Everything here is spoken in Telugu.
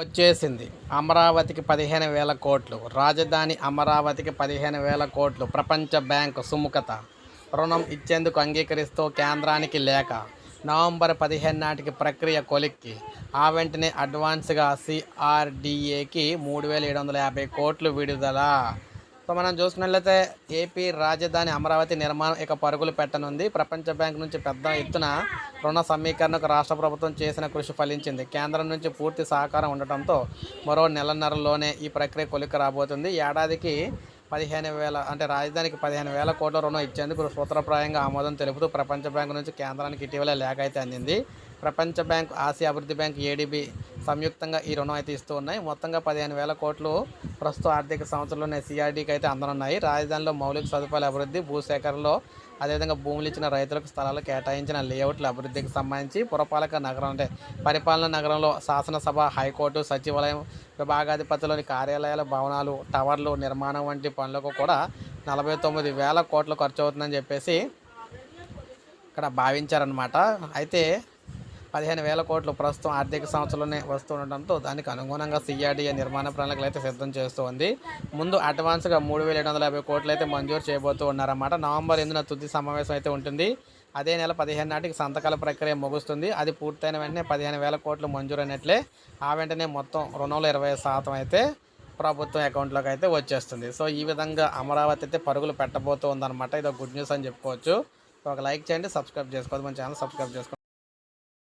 వచ్చేసింది. అమరావతికి పదిహేను వేల కోట్లు. రాజధాని అమరావతికి పదిహేను వేల కోట్లు. ప్రపంచ బ్యాంకు సుముఖత. రుణం ఇచ్చేందుకు అంగీకరిస్తూ కేంద్రానికి లేఖ. నవంబర్ పదిహేను నాటికి ప్రక్రియ కొలిక్కి. ఆ వెంటనే అడ్వాన్స్గా సిఆర్డిఏకి మూడు వేల ఏడు వందల యాభై కోట్లు విడుదల. సో మనం చూసుకున్నట్లయితే ఏపీ రాజధాని అమరావతి నిర్మాణం ఇక పరుగులు పెట్టనుంది. ప్రపంచ బ్యాంక్ నుంచి పెద్ద ఎత్తున రుణ సమీకరణకు రాష్ట్ర ప్రభుత్వం చేసిన కృషి ఫలించింది. కేంద్రం నుంచి పూర్తి సహకారం ఉండటంతో మరో నెలన్నరలోనే ఈ ప్రక్రియ కొలిక రాబోతుంది. ఏడాదికి పదిహేను వేల అంటే రాజధానికి పదిహేను వేల కోట్ల రుణం ఇచ్చేందుకు సూత్రప్రాయంగా ఆమోదం తెలుపుతూ ప్రపంచ బ్యాంకు నుంచి కేంద్రానికి ఇటీవల లేఖ అయితే అందింది. ప్రపంచ బ్యాంక్ ఆసియా అభివృద్ధి బ్యాంక్ ఏడీబీ సంయుక్తంగా ఈ రుణం అయితే ఇస్తూ ఉన్నాయి. మొత్తంగా పదిహేను వేల కోట్లు ప్రస్తుత ఆర్థిక సంవత్సరంలోనే సిఆర్డీకి అయితే అందనున్నాయి. రాజధానిలో మౌలిక సదుపాయాల అభివృద్ధి భూసేకరణలో అదేవిధంగా భూములు ఇచ్చిన రైతులకు స్థలాలు కేటాయించిన లేఅవుట్ల అభివృద్ధికి సంబంధించి పురపాలక నగరం అంటే పరిపాలన నగరంలో శాసనసభ హైకోర్టు సచివాలయం విభాగాధిపతిలోని కార్యాలయాల భవనాలు టవర్లు నిర్మాణం వంటి పనులకు కూడా నలభై తొమ్మిది వేల కోట్లు ఖర్చు అవుతుందని చెప్పేసి ఇక్కడ భావించారనమాట అయితే పదిహేను వేల కోట్లు ప్రస్తుతం ఆర్థిక సంవత్సరంలోనే వస్తుండటంతో దానికి అనుగుణంగా సిఆర్డీఏ నిర్మాణ ప్రణాళికలు అయితే సిద్ధం చేస్తుంది ముందు అడ్వాన్స్గా మూడు వేల ఏడు వందల యాభై కోట్లు అయితే మంజూరు చేయబోతూ ఉన్నారన్నమాట. నవంబర్ ఎనిమిదిన తుది సమావేశం అయితే ఉంటుంది. అదే నెల పదిహేను నాటికి సంతకాల ప్రక్రియ ముగుస్తుంది. అది పూర్తయిన వెంటనే పదిహేను వేల కోట్లు మంజూరు అయినట్లే ఆ వెంటనే మొత్తం రుణంలో ఇరవై శాతం అయితే ప్రభుత్వం అకౌంట్లోకి అయితే వచ్చేస్తుంది. సో ఈ విధంగా అమరావతి అయితే పరుగులు పెట్టబోతూ ఉందన్నమాట. ఇది గుడ్ న్యూస్ అని చెప్పుకోవచ్చు. ఒక లైక్ చేయండి సబ్స్క్రైబ్ చేసుకోవద్దు. మన ఛానల్ సబ్స్క్రైబ్ చేసుకోండి